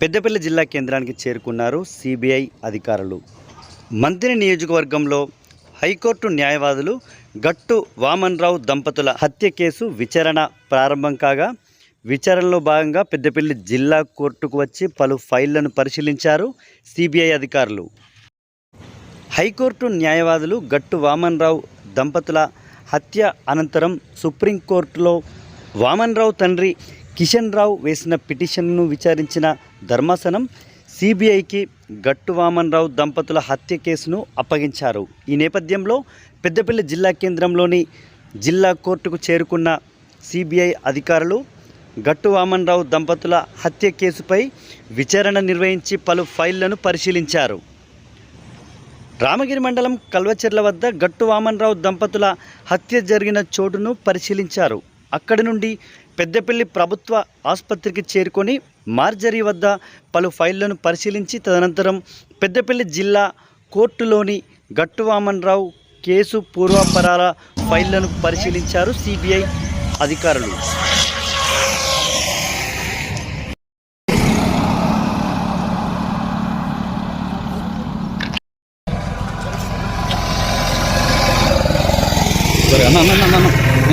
పెద్దపల్లి జిల్లా కేంద్రానికి చేరుకున్నారు సిబిఐ అధికారులు. మంత్రి నియోజకవర్గంలో హైకోర్టు న్యాయవాదులు గట్టు వామన్ రావు దంపతుల హత్య కేసు విచారణ ప్రారంభం కాగా విచారణలో భాగంగా పెద్దపల్లి జిల్లా కోర్టుకు వచ్చి పలు ఫైళ్ళను పరిశీలించారు సిబిఐ అధికారులు. హైకోర్టు న్యాయవాదులు గట్టు వామన్రావు దంపతుల హత్య అనంతరం సుప్రీంకోర్టులో వామన్రావు తండ్రి కిషన్ రావు వేసిన పిటిషన్ను విచారించిన ధర్మాసనం సిబిఐకి గట్టు వామన్రావు దంపతుల హత్య కేసును అప్పగించారు. ఈ నేపథ్యంలో పెద్దపల్లి జిల్లా కేంద్రంలోని జిల్లా కోర్టుకు చేరుకున్న సిబిఐ అధికారులు గట్టు వామన్రావు దంపతుల హత్య కేసుపై విచారణ నిర్వహించి పలు ఫైళ్ళను పరిశీలించారు. రామగిరి మండలం కల్వచెర్ల వద్ద గట్టు వామన్రావు దంపతుల హత్య జరిగిన చోటును పరిశీలించారు. అక్కడి నుండి పెద్దపల్లి ప్రభుత్వ ఆసుపత్రికి చేరుకొని మార్జరీ వద్ద పలు ఫైళ్ళను పరిశీలించి తదనంతరం పెద్దపల్లి జిల్లా కోర్టులోని గట్టువామన్ రావు కేసు పూర్వాపరాల ఫైళ్ళను పరిశీలించారు సిబిఐ అధికారులు. అన్న అన్న అన్న అన్న.